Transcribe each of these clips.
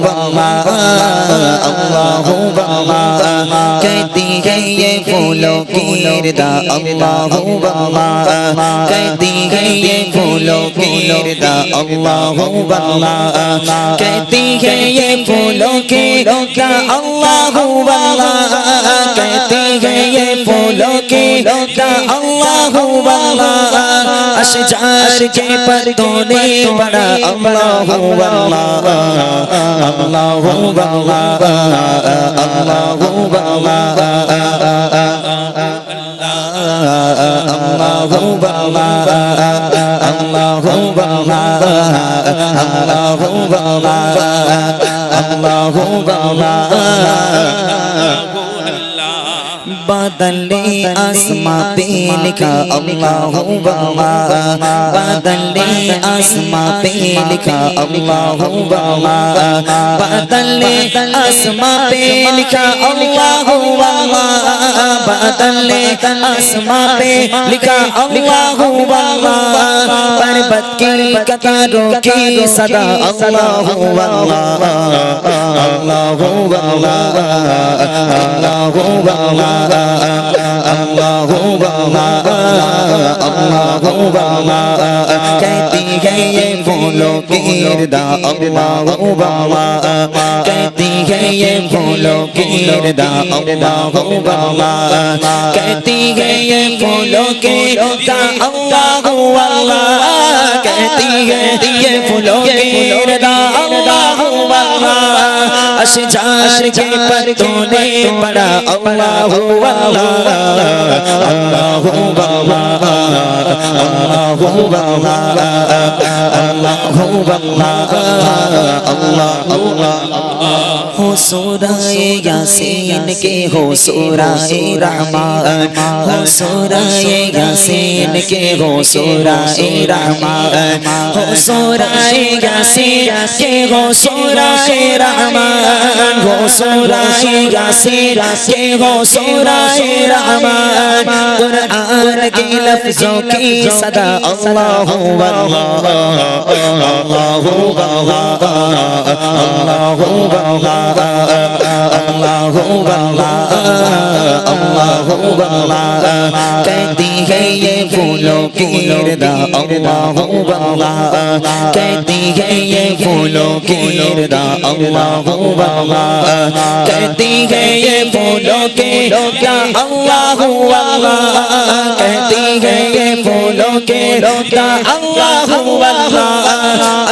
اللہ اللہ اللہ کہتی ہے یہ پھولوں کی ردا اللہ اللہ کہتی ہے یہ پھولوں کی ردا اللہ اللہ کہتی ہے یہ پھولوں کی ردا اللہ اللہ کہتی ہے یہ پھولوں کی ردا अशजार के पत्तों ने बड़ा अल्लाह अल्लाह अल्लाह अल्लाह बादले आसमां पे लिखा अल्लाह अल्लाह बादले आसमां पे लिखा अल्लाह अल्लाह बादले आसमां पे लिखा अल्लाह अल्लाह बादले आसमां पे लिखा अल्लाह अल्लाह पर्वत की कतारों की सदा अल्लाह अल्लाह अल्लाह अल्लाह अल्लाह कहती है ये फूलों की रदा अल्लाह कहती है ये फूलों की रदा अल्लाह कहती है ये फूलों की रदा अल्लाह अल्लाह कहती है ये फूलों की रदा अल्लाह अल्लाह अशजार के पत्तों ने बड़ा अल्लाह ہو سورائے یاسین کے ہو سورائے رحمان ہو سورائے یاسین کے ہو سورائے رحمان ہو سورائے یاسین کے ہو سورائے رحمان ہو سورائے یاسین کے ہو سورائے رحمان रहमान कुरान के लफ्जों की सदा अल्लाह अल्लाह अल्लाह अल्लाह कहती है ये फूलों की रदा अल्लाह कहती है ये फूलों की रदा अल्लाह कहती है ये फूलों के क्या अल्लाह अल्लाह कहती है ये फूलों के क्या अल्लाह अल्लाह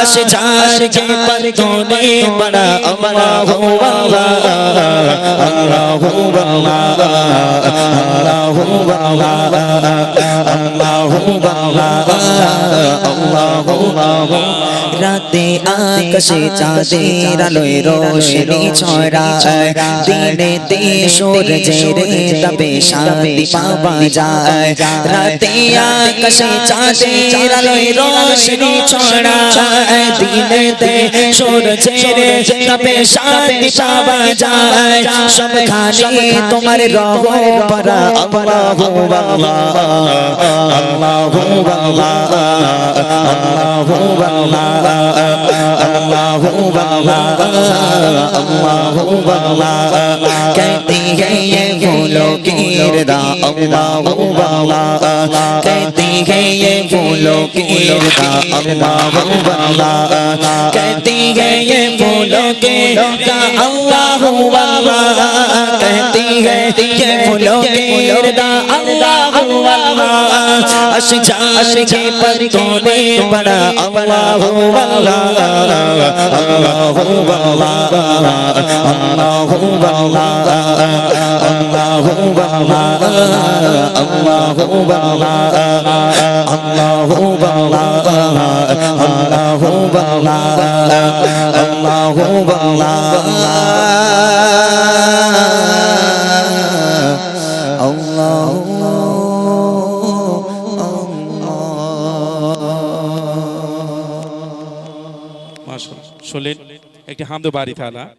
अशजार के पत्तों ने बड़ा अल्लाह अल्लाह अल्लाह রাতে আকাশে চাঁদের আলোয় রোশনি ছড়ায়। দিনে তে সূর্যের তবে শান্তি পাওয়া যায়। রাতে আকাশে চাঁদের আলোয় রোশনি ছড়ায়। দিনে তে সূর্যের তবে শান্তি পাওয়া যায়। সব খানে তোমার রহ পরা আল্লাহু আল্লাহ। আল্লাহু আল্লাহ আল্লাহু আল্লাহ अल्लाहु अल्लाहु कहती है ये फूलों की रदा अल्लाहु कहती है ये फूलों की रदा अल्लाहु कहती है ये फूलों के रदा अल्लाहु कहती है ये फूलों की रदा अल्लाहु आश जाश के पत्तों बड़ा अल्लाह अल्लाह अल्लाह अल्लाह अल्लाह अल्लाह अल्लाह अल्लाह अल्लाह अल्लाह শুনলেন একটি হামদ বাড়ি থালা।